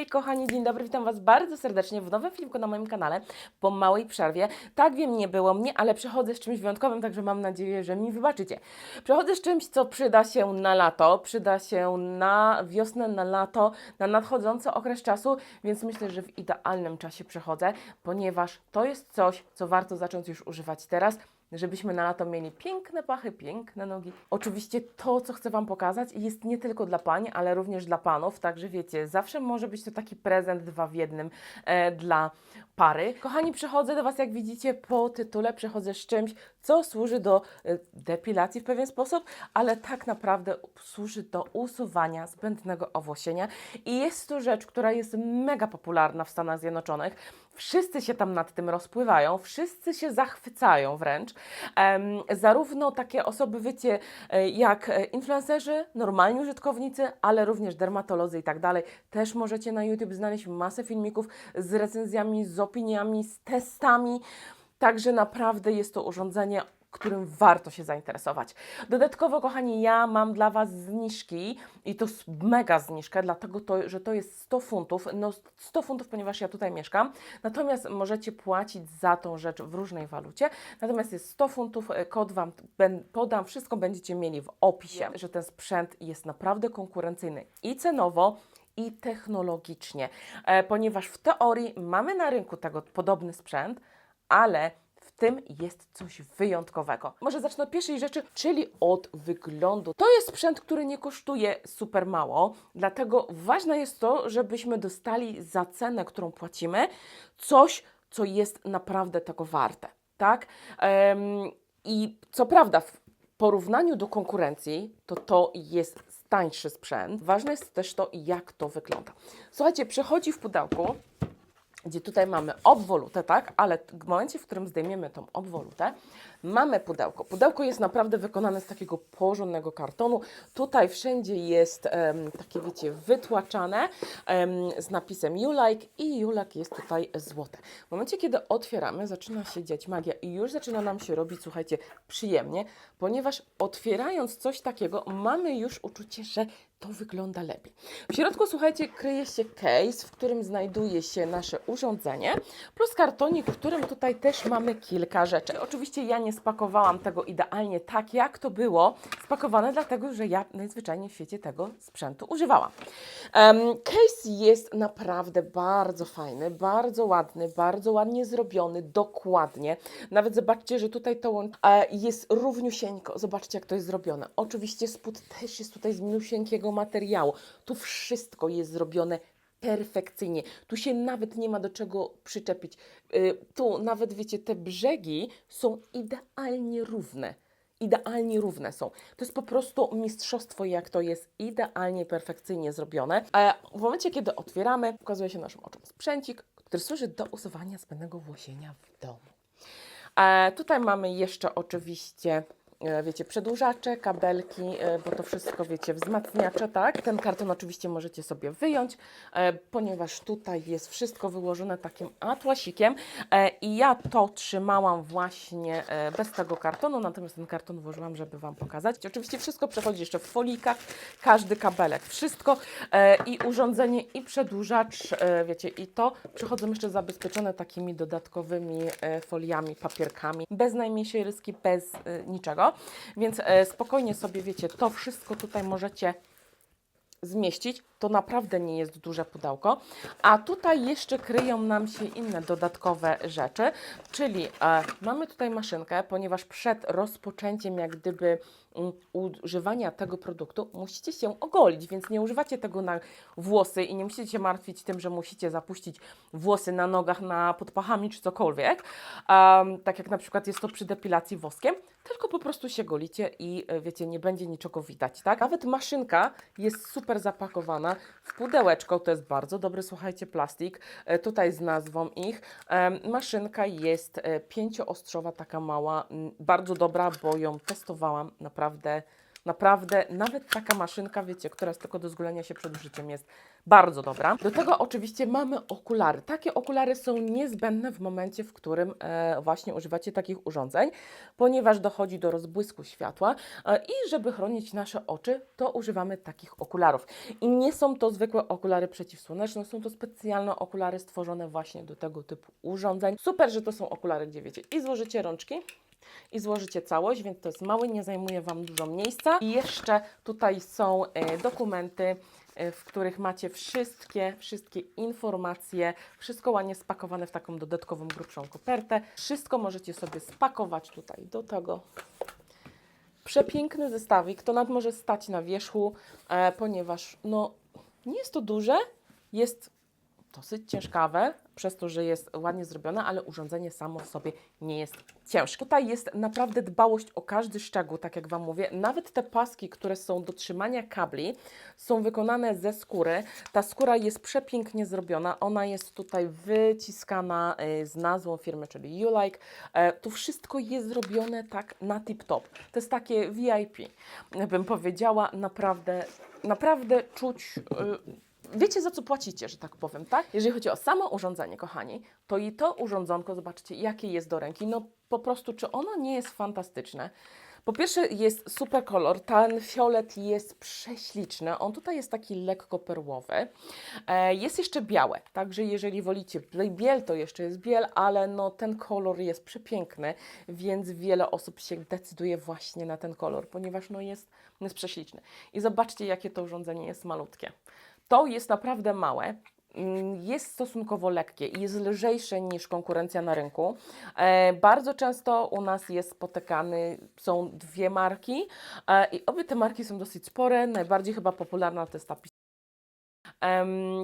Hej, kochani, dzień dobry, witam Was bardzo serdecznie w nowym filmku na moim kanale po małej przerwie. Tak wiem, nie było mnie, ale przychodzę z czymś wyjątkowym, także mam nadzieję, że mi wybaczycie. Przychodzę z czymś, co przyda się na lato, przyda się na wiosnę, na lato, na nadchodzący okres czasu, więc myślę, że w idealnym czasie przychodzę, ponieważ to jest coś, co warto zacząć już używać teraz żebyśmy na lato mieli piękne pachy, piękne nogi. Oczywiście to, co chcę Wam pokazać, jest nie tylko dla pań, ale również dla panów, także wiecie, zawsze może być to taki prezent dwa w jednym e, dla pary. Kochani, przychodzę do Was, jak widzicie po tytule, przychodzę z czymś, co służy do e, depilacji w pewien sposób, ale tak naprawdę służy do usuwania zbędnego owłosienia i jest to rzecz, która jest mega popularna w Stanach Zjednoczonych. Wszyscy się tam nad tym rozpływają, wszyscy się zachwycają wręcz. Em, zarówno takie osoby, wiecie, e, jak e, influencerzy, normalni użytkownicy, ale również dermatolodzy i tak dalej. Też możecie na YouTube znaleźć masę filmików z recenzjami, z opiniami, z testami. Także naprawdę jest to urządzenie, którym warto się zainteresować. Dodatkowo, kochani, ja mam dla Was zniżki i to mega zniżkę, dlatego to, że to jest 100 funtów. No 100 funtów, ponieważ ja tutaj mieszkam. Natomiast możecie płacić za tą rzecz w różnej walucie. Natomiast jest 100 funtów, e, kod Wam podam, wszystko będziecie mieli w opisie, że ten sprzęt jest naprawdę konkurencyjny i cenowo, i technologicznie, e, ponieważ w teorii mamy na rynku tego podobny sprzęt, ale w tym jest coś wyjątkowego. Może zacznę od pierwszej rzeczy, czyli od wyglądu. To jest sprzęt, który nie kosztuje super mało, dlatego ważne jest to, żebyśmy dostali za cenę, którą płacimy, coś, co jest naprawdę tego warte, tak? Em, I co prawda, w porównaniu do konkurencji, to to jest tańszy sprzęt. Ważne jest też to, jak to wygląda. Słuchajcie, przychodzi w pudełku, gdzie tutaj mamy obwolutę, tak? Ale w momencie, w którym zdejmiemy tą obwolutę, mamy pudełko. Pudełko jest naprawdę wykonane z takiego porządnego kartonu. Tutaj wszędzie jest em, takie, wiecie, wytłaczane em, z napisem You Like i You Like jest tutaj złote. W momencie, kiedy otwieramy, zaczyna się dziać magia i już zaczyna nam się robić, słuchajcie, przyjemnie, ponieważ otwierając coś takiego, mamy już uczucie, że to wygląda lepiej. W środku, słuchajcie, kryje się case, w którym znajduje się nasze urządzenie, plus kartonik, w którym tutaj też mamy kilka rzeczy. Oczywiście ja nie spakowałam tego idealnie tak, jak to było spakowane, dlatego że ja najzwyczajniej w świecie tego sprzętu używałam. Case jest naprawdę bardzo fajny, bardzo ładny, bardzo ładnie zrobiony, dokładnie. Nawet zobaczcie, że tutaj to łącz e, jest równiusieńko. Zobaczcie, jak to jest zrobione. Oczywiście spód też jest tutaj z materiału. Tu wszystko jest zrobione perfekcyjnie. Tu się nawet nie ma do czego przyczepić. Y, Tu nawet, wiecie, te brzegi są idealnie równe. Idealnie równe są. To jest po prostu mistrzostwo, jak to jest idealnie, perfekcyjnie zrobione. A w momencie, kiedy otwieramy, pokazuje się naszym oczom sprzęcik, który służy do usuwania zbędnego włosienia w domu. E, tutaj mamy jeszcze oczywiście, wiecie, przedłużacze, kabelki, e, bo to wszystko, wiecie, wzmacniacze, tak? Ten karton oczywiście możecie sobie wyjąć, e, ponieważ tutaj jest wszystko wyłożone takim atłasikiem e, i ja to trzymałam właśnie e, bez tego kartonu, natomiast ten karton włożyłam, żeby Wam pokazać. Oczywiście wszystko przechodzi jeszcze w folikach, każdy kabelek, wszystko e, i urządzenie i przedłużacz, e, wiecie, i to przychodzą jeszcze zabezpieczone takimi dodatkowymi e, foliami, papierkami, bez najmniejszej ryski, bez e, więc e, spokojnie sobie, wiecie, to wszystko tutaj możecie zmieścić. To naprawdę nie jest duże pudełko. A tutaj jeszcze kryją nam się inne dodatkowe rzeczy, czyli e, mamy tutaj maszynkę, ponieważ przed rozpoczęciem jak gdyby mm, używania tego produktu musicie się ogolić, więc nie używacie tego na włosy i nie musicie się martwić tym, że musicie zapuścić włosy na nogach, na pod pachami czy cokolwiek, um, tak jak na przykład jest to przy depilacji woskiem, tylko po prostu się golicie i e, wiecie, nie będzie niczego widać, tak? Nawet maszynka jest super zapakowana w pudełeczko, to jest bardzo dobry, słuchajcie, plastik, e, tutaj z nazwą ich. Maszynka jest e, pięcioostrzowa, taka mała, bardzo dobra, bo ją testowałam, naprawdę Naprawdę, nawet taka maszynka, wiecie, która jest tylko do zgulenia się przed użyciem, jest bardzo dobra. Do tego oczywiście mamy okulary. Takie okulary są niezbędne w momencie, w którym e, właśnie używacie takich urządzeń, ponieważ dochodzi do rozbłysku światła e, i żeby chronić nasze oczy, to używamy takich okularów. I nie są to zwykłe okulary przeciwsłoneczne, są to specjalne okulary stworzone właśnie do tego typu urządzeń. Super, że to są okulary, gdzie wiecie, i złożycie rączki, i złożycie całość, więc to jest mały, nie zajmuje Wam dużo miejsca. I jeszcze tutaj są e, dokumenty, e, w których macie wszystkie, wszystkie informacje, wszystko ładnie spakowane w taką dodatkową grubszą kopertę. Wszystko możecie sobie spakować tutaj do tego. Przepiękny zestawik, to nawet może stać na wierzchu, e, ponieważ no, nie jest to duże, jest dosyć ciężkawe, przez to, że jest ładnie zrobione, ale urządzenie samo w sobie nie jest ciężkie. Tutaj jest naprawdę dbałość o każdy szczegół, tak jak Wam mówię. Nawet te paski, które są do trzymania kabli, są wykonane ze skóry. Ta skóra jest przepięknie zrobiona. Ona jest tutaj wyciskana y, z nazwą firmy, czyli You Like. E, Tu wszystko jest zrobione tak na tip-top. To jest takie VIP, bym powiedziała. Naprawdę, naprawdę czuć... y, wiecie za co płacicie, że tak powiem, tak? Jeżeli chodzi o samo urządzenie, kochani, to i to urządzonko, zobaczcie, jakie jest do ręki. No po prostu, czy ono nie jest fantastyczne? Po pierwsze jest super kolor, ten fiolet jest prześliczny, on tutaj jest taki lekko perłowy. E, jest jeszcze białe, także jeżeli wolicie biel, to jeszcze jest biel, ale no ten kolor jest przepiękny, więc wiele osób się decyduje właśnie na ten kolor, ponieważ no jest, jest prześliczny. I zobaczcie, jakie to urządzenie jest malutkie. To jest naprawdę małe. mm, Jest stosunkowo lekkie i jest lżejsze niż konkurencja na rynku. E, bardzo często u nas jest spotykany, są dwie marki e, i obie te marki są dosyć spore. Najbardziej chyba popularna to jest ta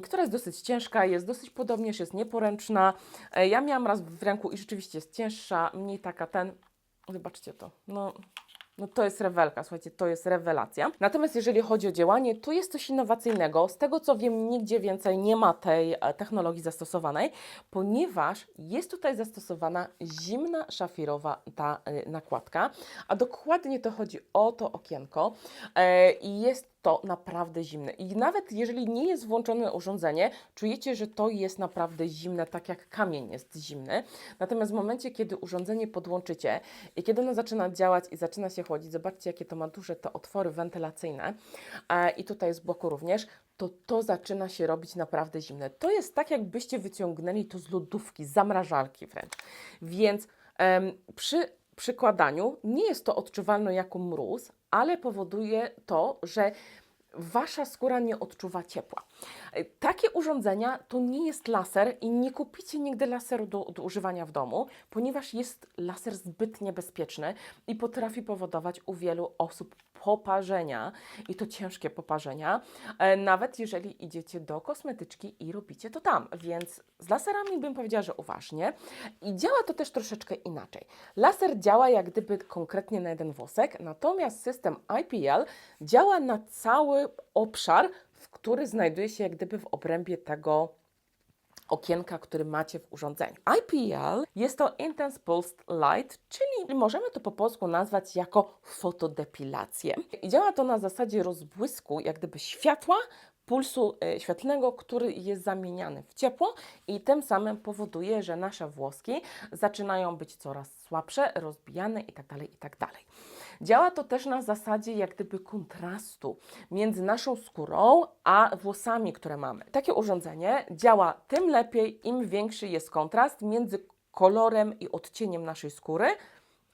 która jest dosyć ciężka, jest dosyć podobnież, jest nieporęczna. E, ja miałam raz w ręku i rzeczywiście jest cięższa, mniej taka ten. Zobaczcie to. No, no to jest rewelka, słuchajcie, to jest rewelacja. Natomiast jeżeli chodzi o działanie, to jest coś innowacyjnego. Z tego co wiem, nigdzie więcej nie ma tej e, technologii zastosowanej, ponieważ jest tutaj zastosowana zimna szafirowa ta e, nakładka, a dokładnie to chodzi o to okienko e, i jest to naprawdę zimne. I nawet jeżeli nie jest włączone urządzenie, czujecie, że to jest naprawdę zimne, tak jak kamień jest zimny. Natomiast w momencie, kiedy urządzenie podłączycie i kiedy ono zaczyna działać i zaczyna się chłodzić, zobaczcie, jakie to ma duże te otwory wentylacyjne e, i tutaj z boku również, to to zaczyna się robić naprawdę zimne. To jest tak, jakbyście wyciągnęli to z lodówki, zamrażalki wręcz. Więc em, przy przykładaniu. Nie jest to odczuwalne jako mróz, ale powoduje to, że wasza skóra nie odczuwa ciepła. E, Takie urządzenia to nie jest laser i nie kupicie nigdy laseru do, do używania w domu, ponieważ jest laser zbyt niebezpieczny i potrafi powodować u wielu osób poparzenia i to ciężkie poparzenia, e, nawet jeżeli idziecie do kosmetyczki i robicie to tam. Więc z laserami bym powiedziała, że uważnie. I działa to też troszeczkę inaczej. Laser działa jak gdyby konkretnie na jeden włosek, natomiast system IPL działa na cały obszar, w który znajduje się jak gdyby w obrębie tego okienka, który macie w urządzeniu. IPL jest to Intense Pulsed Light, czyli możemy to po polsku nazwać jako fotodepilację. I działa to na zasadzie rozbłysku, jak gdyby światła, pulsu e, świetlnego, który jest zamieniany w ciepło i tym samym powoduje, że nasze włoski zaczynają być coraz słabsze, rozbijane itd. itd. Działa to też na zasadzie jak gdyby kontrastu między naszą skórą a włosami, które mamy. Takie urządzenie działa tym lepiej, im większy jest kontrast między kolorem i odcieniem naszej skóry,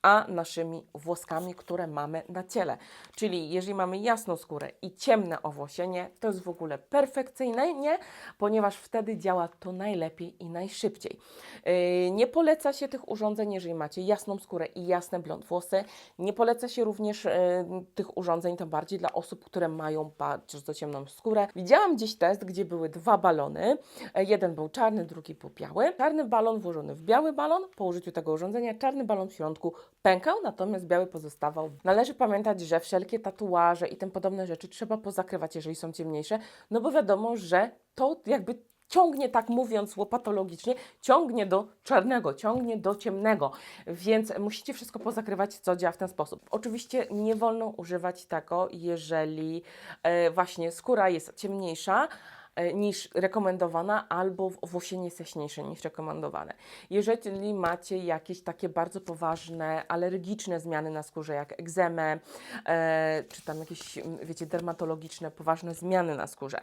a naszymi włoskami, które mamy na ciele. Czyli jeżeli mamy jasną skórę i ciemne owłosienie, to jest w ogóle perfekcyjne, nie? ponieważ wtedy działa to najlepiej i najszybciej. Yy, nie poleca się tych urządzeń, jeżeli macie jasną skórę i jasne blond włosy. Nie poleca się również yy, tych urządzeń, tym bardziej dla osób, które mają bardzo ciemną skórę. Widziałam gdzieś test, gdzie były dwa balony. E, Jeden był czarny, drugi był biały. Czarny balon włożony w biały balon. Po użyciu tego urządzenia czarny balon w środku pękał, natomiast biały pozostawał. Należy pamiętać, że wszelkie tatuaże i tym podobne rzeczy trzeba pozakrywać, jeżeli są ciemniejsze, no bo wiadomo, że to jakby ciągnie, tak mówiąc łopatologicznie, ciągnie do czarnego, ciągnie do ciemnego, więc musicie wszystko pozakrywać, co działa w ten sposób. Oczywiście nie wolno używać tego, jeżeli e, właśnie skóra jest ciemniejsza, niż rekomendowana, albo w- włosienie jest jaśniejsze niż rekomendowane. Jeżeli macie jakieś takie bardzo poważne, alergiczne zmiany na skórze, jak egzemę, e, czy tam jakieś, wiecie, dermatologiczne, poważne zmiany na skórze,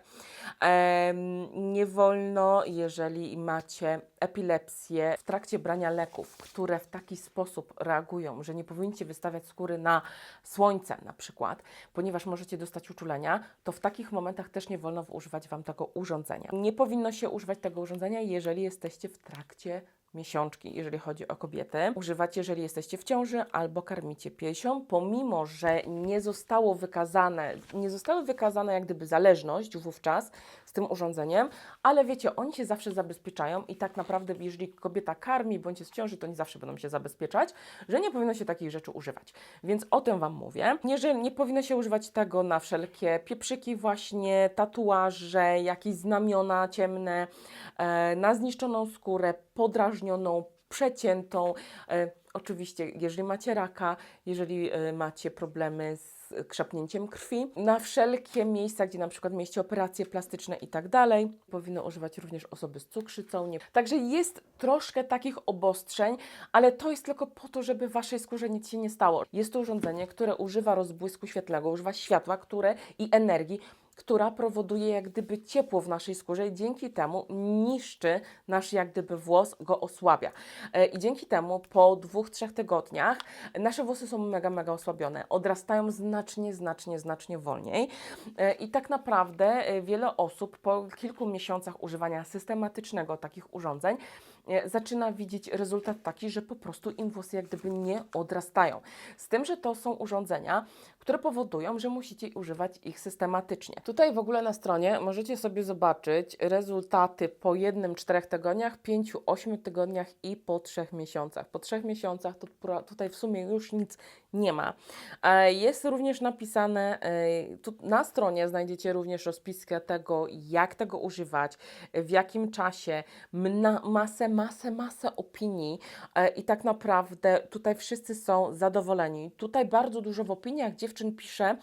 Em, nie wolno, jeżeli macie epilepsję w trakcie brania leków, które w taki sposób reagują, że nie powinniście wystawiać skóry na słońce na przykład, ponieważ możecie dostać uczulenia, to w takich momentach też nie wolno używać Wam tego urządzenia. Nie powinno się używać tego urządzenia, jeżeli jesteście w trakcie miesiączki, jeżeli chodzi o kobiety. Używacie, jeżeli jesteście w ciąży albo karmicie piesią, pomimo, że nie zostało wykazane, nie zostały wykazane jak gdyby zależność wówczas z tym urządzeniem, ale wiecie, oni się zawsze zabezpieczają i tak naprawdę, jeżeli kobieta karmi bądź jest w ciąży, to oni zawsze będą się zabezpieczać, że nie powinno się takich rzeczy używać. Więc o tym Wam mówię. Nie, nie powinno się używać tego na wszelkie pieprzyki właśnie, tatuaże, jakieś znamiona ciemne, e, na zniszczoną skórę, podrażnioną, przeciętą. E, oczywiście, jeżeli macie raka, jeżeli e, macie problemy z krzepnięciem krwi, na wszelkie miejsca, gdzie na przykład mieliście operacje plastyczne i tak dalej, powinno używać również osoby z cukrzycą. Nie. Także jest troszkę takich obostrzeń, ale to jest tylko po to, żeby waszej skórze nic się nie stało. Jest to urządzenie, które używa rozbłysku świetlnego, używa światła, które i energii, która powoduje jak gdyby ciepło w naszej skórze i dzięki temu niszczy nasz jak gdyby włos, go osłabia. E, I dzięki temu po dwóch, trzech tygodniach nasze włosy są mega, mega osłabione, odrastają znacznie, znacznie, znacznie wolniej E, i tak naprawdę e, wiele osób po kilku miesiącach używania systematycznego takich urządzeń zaczyna widzieć rezultat taki, że po prostu im włosy jak gdyby nie odrastają. Z tym, że to są urządzenia, które powodują, że musicie używać ich systematycznie. Tutaj w ogóle na stronie możecie sobie zobaczyć rezultaty po jednym, czterech tygodniach, pięciu, ośmiu tygodniach i po trzech miesiącach. Po trzech miesiącach to tutaj w sumie już nic nie ma. E, Jest również napisane, e, tu na stronie znajdziecie również rozpiskę tego, jak tego używać, w jakim czasie, mna, masę, masę, masę opinii e, i tak naprawdę tutaj wszyscy są zadowoleni. Tutaj bardzo dużo w opiniach dziewczyn pisze,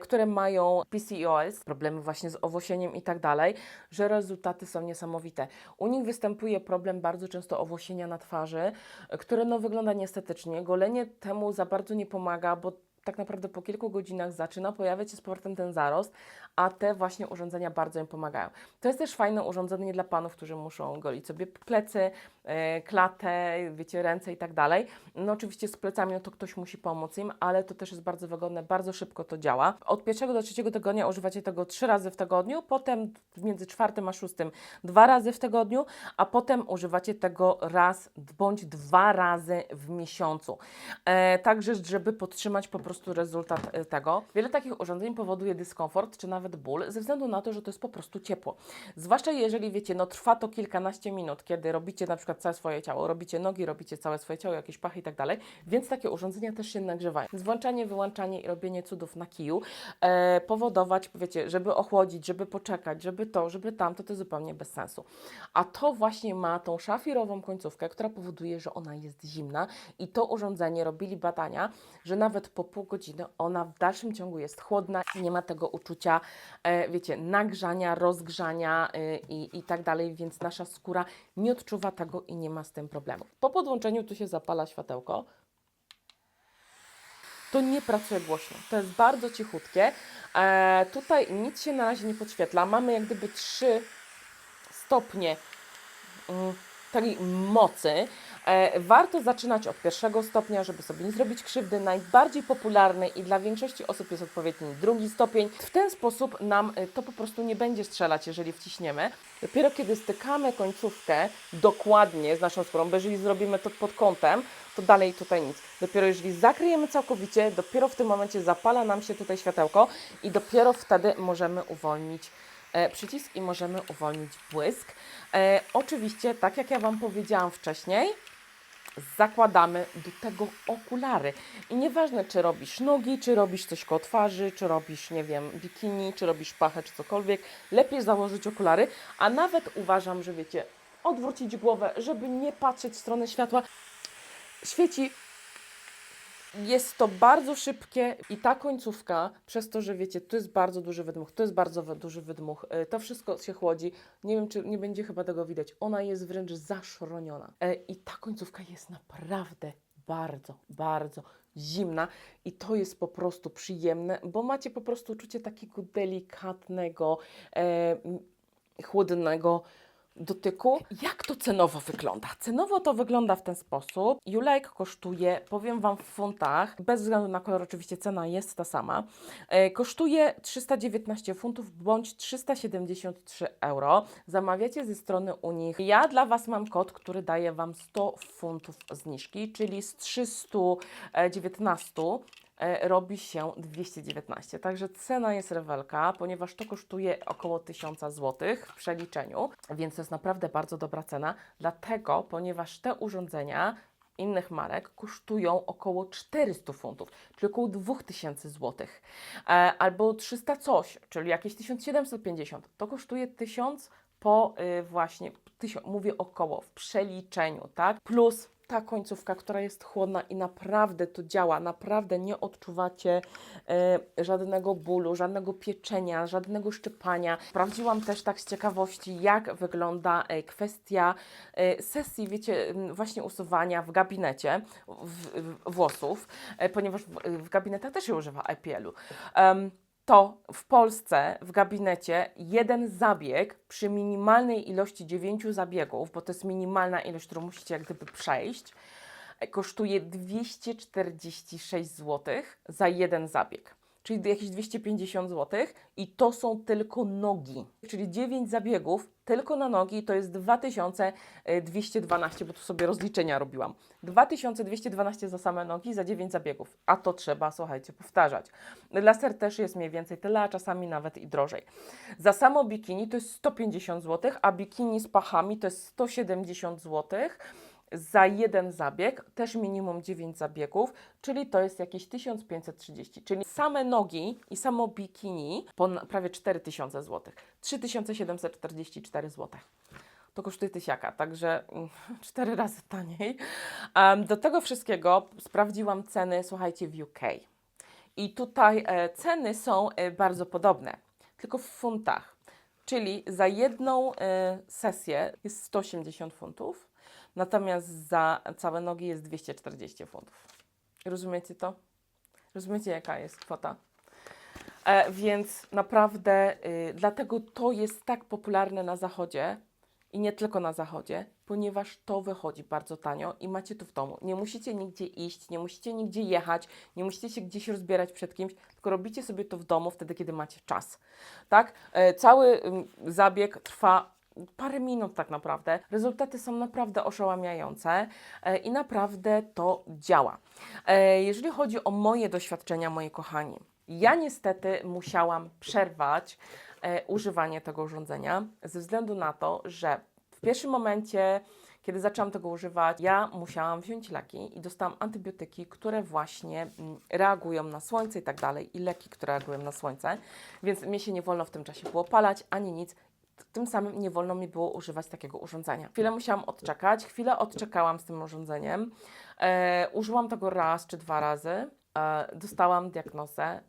które mają PCOS, problemy właśnie z owłosieniem i tak dalej, że rezultaty są niesamowite. U nich występuje problem bardzo często owłosienia na twarzy, które no wygląda niestetycznie. Golenie temu za bardzo nie pomaga, bo tak naprawdę po kilku godzinach zaczyna pojawiać się z powrotem ten zarost, a te właśnie urządzenia bardzo im pomagają. To jest też fajne urządzenie dla panów, którzy muszą golić sobie plecy, e, klatę, wiecie, ręce i tak dalej. No oczywiście z plecami no to ktoś musi pomóc im, ale to też jest bardzo wygodne, bardzo szybko to działa. Od pierwszego do trzeciego tygodnia używacie tego trzy razy w tygodniu, potem między czwartym a szóstym dwa razy w tygodniu, a potem używacie tego raz bądź dwa razy w miesiącu. E, także, żeby podtrzymać po prostu rezultat e, tego. Wiele takich urządzeń powoduje dyskomfort, czy nawet ból, ze względu na to, że to jest po prostu ciepło. Zwłaszcza jeżeli wiecie, no trwa to kilkanaście minut, kiedy robicie na przykład całe swoje ciało, robicie nogi, robicie całe swoje ciało, jakieś pachy i tak dalej, więc takie urządzenia też się nagrzewają. Więc włączanie, wyłączanie i robienie cudów na kiju e, powodować, wiecie, żeby ochłodzić, żeby poczekać, żeby to, żeby tamto, to zupełnie bez sensu. A to właśnie ma tą szafirową końcówkę, która powoduje, że ona jest zimna i to urządzenie robili badania, że nawet po pół godziny ona w dalszym ciągu jest chłodna nie ma tego uczucia, e, wiecie, nagrzania, rozgrzania e, i, i tak dalej, więc nasza skóra nie odczuwa tego i nie ma z tym problemu. Po podłączeniu tu się zapala światełko. To nie pracuje głośno, to jest bardzo cichutkie. E, tutaj nic się na razie nie podświetla. Mamy jak gdyby trzy stopnie mm, takiej mocy. E, warto zaczynać od pierwszego stopnia, żeby sobie nie zrobić krzywdy. Najbardziej popularny i dla większości osób jest odpowiedni drugi stopień. W ten sposób nam e, to po prostu nie będzie strzelać, jeżeli wciśniemy. Dopiero kiedy stykamy końcówkę dokładnie z naszą skórą, bo jeżeli zrobimy to pod kątem, to dalej tutaj nic. Dopiero jeżeli zakryjemy całkowicie, dopiero w tym momencie zapala nam się tutaj światełko i dopiero wtedy możemy uwolnić e, przycisk i możemy uwolnić błysk. E, oczywiście, tak jak ja Wam powiedziałam wcześniej, zakładamy do tego okulary. I nieważne, czy robisz nogi, czy robisz coś koło twarzy, czy robisz, nie wiem, bikini, czy robisz pachę, czy cokolwiek, lepiej założyć okulary, a nawet uważam, że wiecie, odwrócić głowę, żeby nie patrzeć w stronę światła. Świeci jest to bardzo szybkie i ta końcówka, przez to, że wiecie, to jest bardzo duży wydmuch, to jest bardzo duży wydmuch, y, to wszystko się chłodzi. Nie wiem, czy nie będzie chyba tego widać. Ona jest wręcz zaszroniona. E, I ta końcówka jest naprawdę bardzo, bardzo zimna i to jest po prostu przyjemne, bo macie po prostu uczucie takiego delikatnego, e, chłodnego dotyku. Jak to cenowo wygląda? Cenowo to wygląda w ten sposób. Julek kosztuje, powiem Wam w funtach, bez względu na kolor oczywiście cena jest ta sama, e, kosztuje 319 funtów bądź 373 euro. Zamawiacie ze strony u nich. Ja dla Was mam kod, który daje Wam 100 funtów zniżki, czyli z 319 e, robi się 219. Także cena jest rewelka, ponieważ to kosztuje około 1000 zł w przeliczeniu, więc to jest naprawdę bardzo dobra cena. Dlatego, ponieważ te urządzenia innych marek kosztują około 400 funtów, czyli około 2000 zł, e, albo 300 coś, czyli jakieś 1750. To kosztuje 1000 po y, właśnie, tysiąc, mówię około, w przeliczeniu, tak? Plus ta końcówka, która jest chłodna i naprawdę to działa, naprawdę nie odczuwacie e, żadnego bólu, żadnego pieczenia, żadnego szczypania. Sprawdziłam też tak z ciekawości, jak wygląda e, kwestia e, sesji, wiecie, właśnie usuwania w gabinecie w, w, włosów, ponieważ w, w gabinetach też się używa IPL-u. Em, to w Polsce w gabinecie jeden zabieg przy minimalnej ilości 9 zabiegów, bo to jest minimalna ilość, którą musicie jak gdyby przejść, kosztuje 246 zł za jeden zabieg. Czyli jakieś 250 zł i to są tylko nogi. Czyli 9 zabiegów tylko na nogi to jest 2212, bo tu sobie rozliczenia robiłam. 2212 za same nogi, za 9 zabiegów. A to trzeba, słuchajcie, powtarzać. Laser też jest mniej więcej tyle, a czasami nawet i drożej. Za samo bikini to jest 150 zł, a bikini z pachami to jest 170 zł za jeden zabieg, też minimum 9 zabiegów, czyli to jest jakieś 1530, czyli same nogi i samo bikini prawie 4000 zł, 3744 zł. To kosztuje tysiaka, także mm, cztery razy taniej. Do tego wszystkiego sprawdziłam ceny, słuchajcie, w UK. I tutaj e, ceny są e, bardzo podobne, tylko w funtach. Czyli za jedną e, sesję jest 180 funtów, natomiast za całe nogi jest 240 funtów. Rozumiecie to? Rozumiecie, jaka jest kwota? E, więc naprawdę y, dlatego to jest tak popularne na zachodzie i nie tylko na zachodzie, ponieważ to wychodzi bardzo tanio i macie to w domu. Nie musicie nigdzie iść, nie musicie nigdzie jechać, nie musicie się gdzieś rozbierać przed kimś, tylko robicie sobie to w domu wtedy, kiedy macie czas. Tak? E, cały ym, zabieg trwa parę minut tak naprawdę. Rezultaty są naprawdę oszałamiające e, i naprawdę to działa. E, jeżeli chodzi o moje doświadczenia, moi kochani, ja niestety musiałam przerwać e, używanie tego urządzenia ze względu na to, że w pierwszym momencie, kiedy zaczęłam tego używać, ja musiałam wziąć leki i dostałam antybiotyki, które właśnie mm, reagują na słońce i tak dalej, i leki, które reagują na słońce, więc mnie się nie wolno w tym czasie było palać ani nic. Tym samym nie wolno mi było używać takiego urządzenia. Chwilę musiałam odczekać, chwilę odczekałam z tym urządzeniem. E, użyłam tego raz czy dwa razy. E, dostałam diagnozę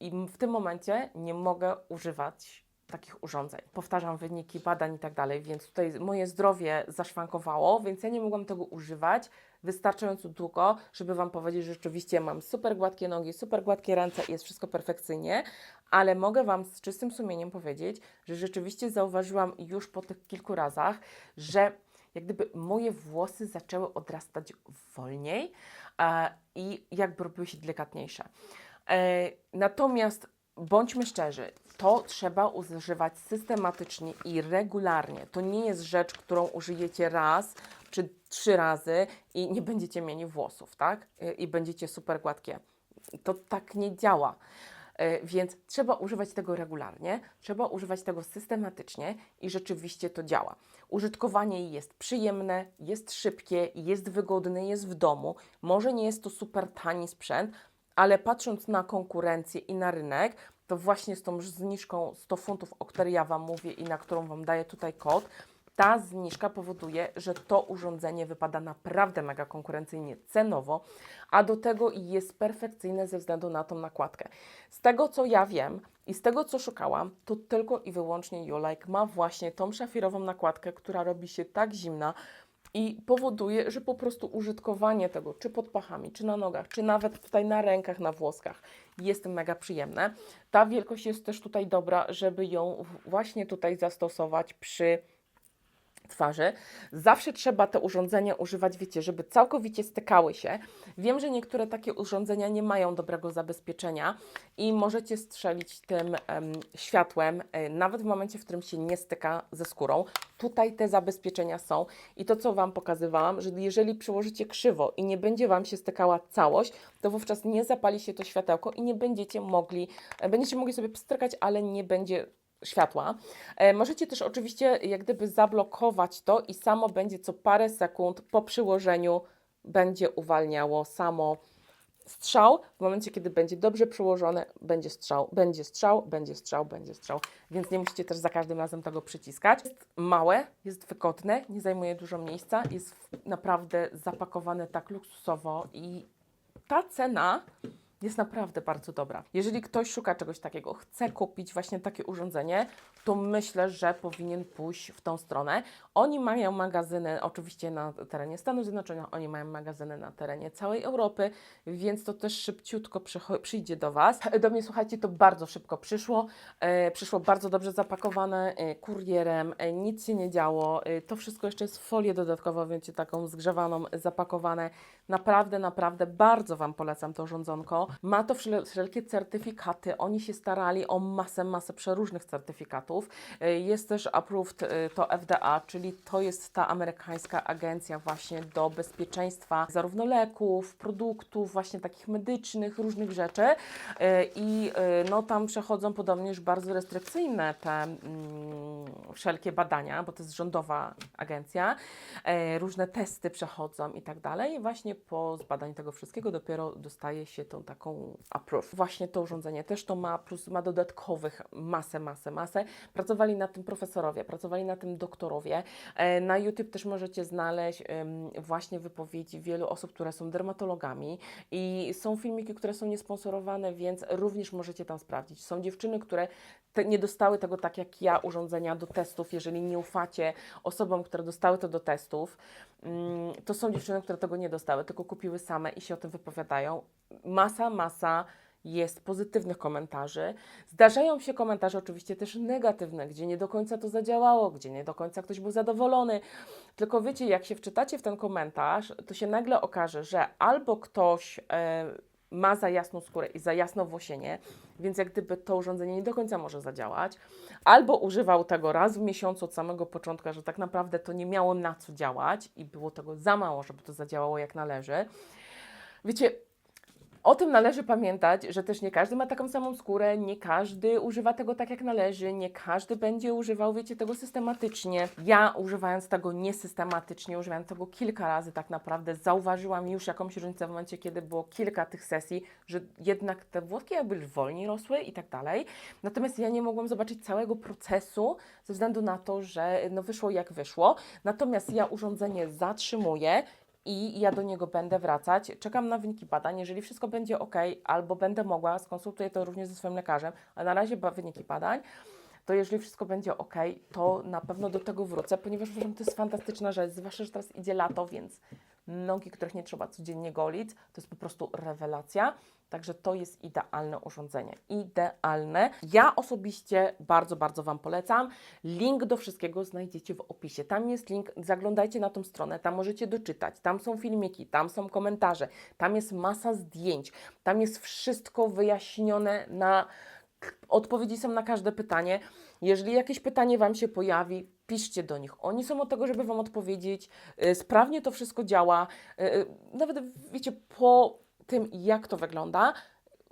i w tym momencie nie mogę używać takich urządzeń. Powtarzam wyniki badań i tak dalej, więc tutaj moje zdrowie zaszwankowało, więc ja nie mogłam tego używać wystarczająco długo, żeby Wam powiedzieć, że rzeczywiście mam super gładkie nogi, super gładkie ręce i jest wszystko perfekcyjnie, ale mogę Wam z czystym sumieniem powiedzieć, że rzeczywiście zauważyłam już po tych kilku razach, że jak gdyby moje włosy zaczęły odrastać wolniej e, i jakby robiły się delikatniejsze. E, natomiast bądźmy szczerzy, to trzeba używać systematycznie i regularnie. To nie jest rzecz, którą użyjecie raz czy trzy razy i nie będziecie mieli włosów, tak? I, i będziecie super gładkie. To tak nie działa. E, Więc trzeba używać tego regularnie, trzeba używać tego systematycznie i rzeczywiście to działa. Użytkowanie jest przyjemne, jest szybkie, jest wygodne, jest w domu. Może nie jest to super tani sprzęt, ale patrząc na konkurencję i na rynek, to właśnie z tą zniżką 100 funtów, o której ja Wam mówię i na którą Wam daję tutaj kod, ta zniżka powoduje, że to urządzenie wypada naprawdę mega konkurencyjnie cenowo, a do tego jest perfekcyjne ze względu na tą nakładkę. Z tego co ja wiem i z tego co szukałam, to tylko i wyłącznie Jolike ma właśnie tą szafirową nakładkę, która robi się tak zimna, i powoduje, że po prostu użytkowanie tego, czy pod pachami, czy na nogach, czy nawet tutaj na rękach, na włoskach, jest mega przyjemne. Ta wielkość jest też tutaj dobra, żeby ją właśnie tutaj zastosować przy twarzy. Zawsze trzeba te urządzenia używać, wiecie, żeby całkowicie stykały się. Wiem, że niektóre takie urządzenia nie mają dobrego zabezpieczenia i możecie strzelić tym em, światłem, e, nawet w momencie, w którym się nie styka ze skórą. Tutaj te zabezpieczenia są i to, co Wam pokazywałam, że jeżeli przyłożycie krzywo i nie będzie Wam się stykała całość, to wówczas nie zapali się to światełko i nie będziecie mogli, e, będziecie mogli sobie pstrykać, ale nie będzie światła. E, możecie też oczywiście jak gdyby zablokować to i samo będzie co parę sekund po przyłożeniu będzie uwalniało samo strzał. W momencie, kiedy będzie dobrze przyłożone, będzie strzał, będzie strzał, będzie strzał, będzie strzał. Więc nie musicie też za każdym razem tego przyciskać. Jest małe, jest wygodne, nie zajmuje dużo miejsca, jest naprawdę zapakowane tak luksusowo i ta cena jest naprawdę bardzo dobra. Jeżeli ktoś szuka czegoś takiego, chce kupić właśnie takie urządzenie, to myślę, że powinien pójść w tą stronę. Oni mają magazyny oczywiście na terenie Stanów Zjednoczonych, oni mają magazyny na terenie całej Europy, więc to też szybciutko przyjdzie do Was. Do mnie, słuchajcie, to bardzo szybko przyszło. E, przyszło bardzo dobrze zapakowane e, kurierem, e, nic się nie działo. E, to wszystko jeszcze jest w folię dodatkowo, wiecie, taką zgrzewaną, zapakowane. Naprawdę, naprawdę bardzo Wam polecam to urządzonko. Ma to wszel- wszelkie certyfikaty. Oni się starali o masę, masę przeróżnych certyfikatów. E, Jest też approved e, to FDA, czyli to jest ta amerykańska agencja właśnie do bezpieczeństwa zarówno leków, produktów, właśnie takich medycznych, różnych rzeczy. E, I no, tam przechodzą podobnież bardzo restrykcyjne te mm, wszelkie badania, bo to jest rządowa agencja. Różne testy przechodzą i tak dalej. Właśnie po zbadaniu tego wszystkiego dopiero dostaje się tą taką approve. Właśnie to urządzenie też to ma, plus ma dodatkowych masę, masę, masę. Pracowali na tym profesorowie, pracowali na tym doktorowie. E, Na YouTube też możecie znaleźć właśnie wypowiedzi wielu osób, które są dermatologami i są filmiki, które są niesponsorowane, więc również możecie tam sprawdzić. Są dziewczyny, które nie dostały tego tak jak ja urządzenia do testów, jeżeli nie ufacie osobom, które dostały to do testów, mm, to są dziewczyny, które tego nie dostały, tylko kupiły same i się o tym wypowiadają. Masa, masa jest pozytywnych komentarzy. Zdarzają się komentarze oczywiście też negatywne, gdzie nie do końca to zadziałało, gdzie nie do końca ktoś był zadowolony. Tylko wiecie, jak się wczytacie w ten komentarz, to się nagle okaże, że albo ktoś e, ma za jasną skórę i za jasno włosienie, więc jak gdyby to urządzenie nie do końca może zadziałać, albo używał tego raz w miesiącu od samego początku, że tak naprawdę to nie miało na co działać i było tego za mało, żeby to zadziałało jak należy. Wiecie, o tym należy pamiętać, że też nie każdy ma taką samą skórę, nie każdy używa tego tak jak należy, nie każdy będzie używał, wiecie, tego systematycznie. Ja używając tego niesystematycznie, używając tego kilka razy tak naprawdę, zauważyłam już jakąś różnicę w momencie, kiedy było kilka tych sesji, że jednak te włoski jakby wolniej rosły i tak dalej. Natomiast ja nie mogłam zobaczyć całego procesu ze względu na to, że no wyszło jak wyszło. Natomiast ja urządzenie zatrzymuję, i ja do niego będę wracać. Czekam na wyniki badań. Jeżeli wszystko będzie ok, albo będę mogła, skonsultuję to również ze swoim lekarzem, a na razie wyniki badań, to jeżeli wszystko będzie ok, to na pewno do tego wrócę, ponieważ uważam, to jest fantastyczna rzecz, zwłaszcza, że teraz idzie lato, więc nogi, których nie trzeba codziennie golić, to jest po prostu rewelacja. Także to jest idealne urządzenie. Idealne. Ja osobiście bardzo, bardzo Wam polecam. Link do wszystkiego znajdziecie w opisie. Tam jest link, zaglądajcie na tą stronę, tam możecie doczytać, tam są filmiki, tam są komentarze, tam jest masa zdjęć, tam jest wszystko wyjaśnione na odpowiedzi są na każde pytanie. Jeżeli jakieś pytanie Wam się pojawi, piszcie do nich. Oni są od tego, żeby Wam odpowiedzieć. Y, Sprawnie to wszystko działa. Y, y, Nawet wiecie, po tym, jak to wygląda,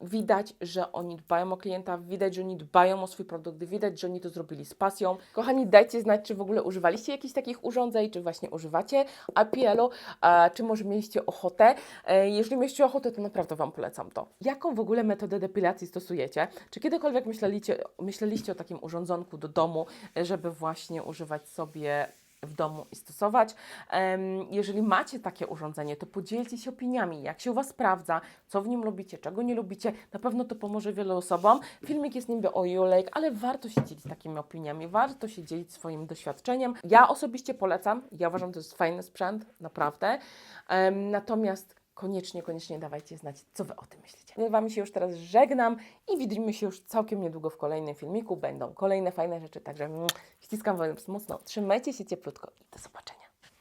Widać, że oni dbają o klienta, widać, że oni dbają o swój produkt, widać, że oni to zrobili z pasją. Kochani, dajcie znać, czy w ogóle używaliście jakichś takich urządzeń, czy właśnie używacie IPL-u, a czy może mieliście ochotę. E, Jeżeli mieliście ochotę, to naprawdę Wam polecam to. Jaką w ogóle metodę depilacji stosujecie? Czy kiedykolwiek myśleliście, myśleliście o takim urządzonku do domu, e, żeby właśnie używać sobie w domu i stosować. Jeżeli macie takie urządzenie, to podzielcie się opiniami, jak się u Was sprawdza, co w nim lubicie, czego nie lubicie. Na pewno to pomoże wielu osobom. Filmik jest niby o Julek, ale warto się dzielić takimi opiniami, warto się dzielić swoim doświadczeniem. Ja osobiście polecam, ja uważam, że to jest fajny sprzęt, naprawdę. Natomiast koniecznie, koniecznie dawajcie znać, co Wy o tym myślicie. Ja Wam się już teraz żegnam i widzimy się już całkiem niedługo w kolejnym filmiku. Będą kolejne fajne rzeczy, także mm, ściskam Was mocno. Trzymajcie się cieplutko i do zobaczenia.